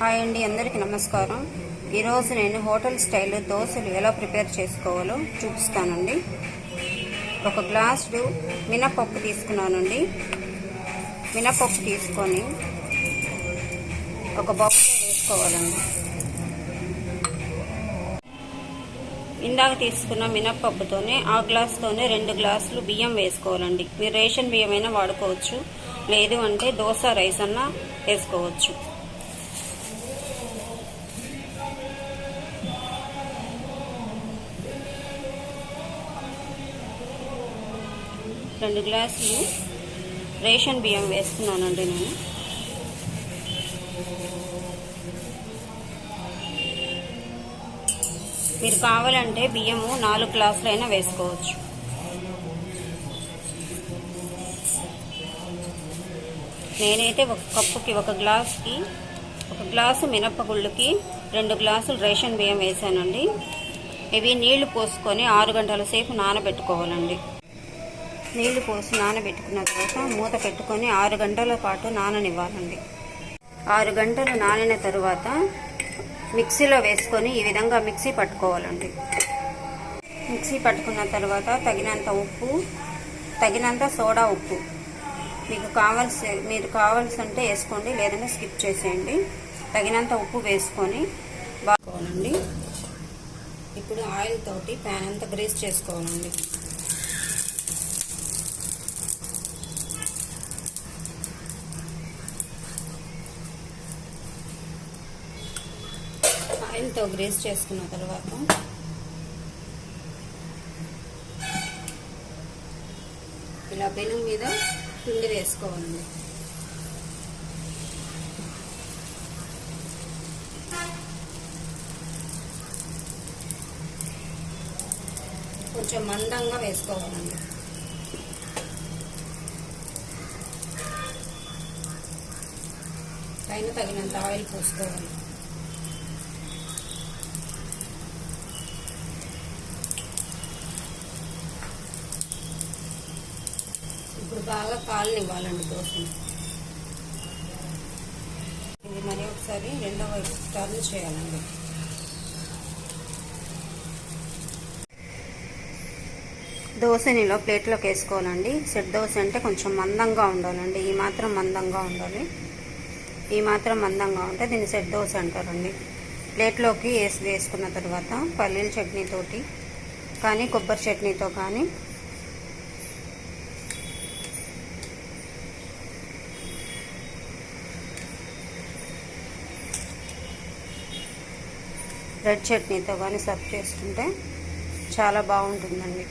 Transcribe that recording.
Hi అండి అందరికీ నమస్కారం. ఈరోజు నేను హోటల్ స్టైల్ దోశలు ఎలా ప్రిపేర్ చేసుకోవాలో చూపిస్తానండి. ఒక గ్లాసు మినపప్పు తీసుకున్నానండి. మినపప్పు తీసుకొని ఒక బాక్స్ వేసుకోవాలండి. ఇందాక తీసుకున్న మినప్పప్పుతోనే ఆ గ్లాస్తోనే రెండు గ్లాసులు బియ్యం వేసుకోవాలండి. మీరు రేషన్ బియ్యం అయినా వాడుకోవచ్చు లేదు అంటే దోశ రైస్ అన్నా వేసుకోవచ్చు. రెండు గ్లాసులు రేషన్ బియ్యం వేసుకున్నానండి నేను. మీరు కావాలంటే బియ్యము నాలుగు గ్లాసులైనా వేసుకోవచ్చు. నేనైతే ఒక కప్పుకి ఒక గ్లాస్కి ఒక గ్లాసు మినప్పగుళ్ళకి రెండు గ్లాసులు రేషన్ బియ్యం వేసానండి ఇవి నీళ్ళు పోసుకొని ఆరు గంటల సేపు నానబెట్టుకోవాలండి. నీళ్ళు పోసి నానబెట్టుకున్న తర్వాత మూత పెట్టుకొని ఆరు గంటల పాటు నాననివ్వాలండి. ఆరు గంటలు నానిన తరువాత మిక్సీలో వేసుకొని ఈ విధంగా మిక్సీ పట్టుకోవాలండి. మిక్సీ పట్టుకున్న తర్వాత తగినంత ఉప్పు తగినంత సోడా ఉప్పు. మీకు కావాల్సి మీరు కావాల్సింటే వేసుకోండి లేదంటే స్కిప్ చేసేయండి. తగినంత ఉప్పు వేసుకొని బాగుకోవాలండి ఇప్పుడు ఆయిల్ తోటి ప్యాన్ అంతా గ్రీస్ చేసుకోవాలండి. ఆయిల్తో గ్రేస్ చేసుకున్న తర్వాత ఇలా పెనుగు మీద పిండి వేసుకోవాలి. కొంచెం మందంగా వేసుకోవాలండి. పైన తగినంత ఆయిల్ పోసుకోవాలి. బాగా కాలనివ్వాలండి దోశని. ఇది మరి ఒకసారి రెండో వైపు టర్న్ చేయాలండి. దోశని ఇలా ప్లేట్లోకి వేసుకోవాలండి. సెట్ దోశ అంటే కొంచెం మందంగా ఉండాలండి. ఈ మాత్రం మందంగా ఉండాలి. ఈ మాత్రం మందంగా ఉంటే దీన్ని సెట్ దోశ అంటారండి. ప్లేట్లోకి వేసి వేసుకున్న తర్వాత పల్లీల చట్నీతోటి కానీ కొబ్బరి చట్నీతో కానీ రెడ్ చట్నీతో కానీ సర్వ్ చేసుకుంటే చాలా బాగుంటుందండి.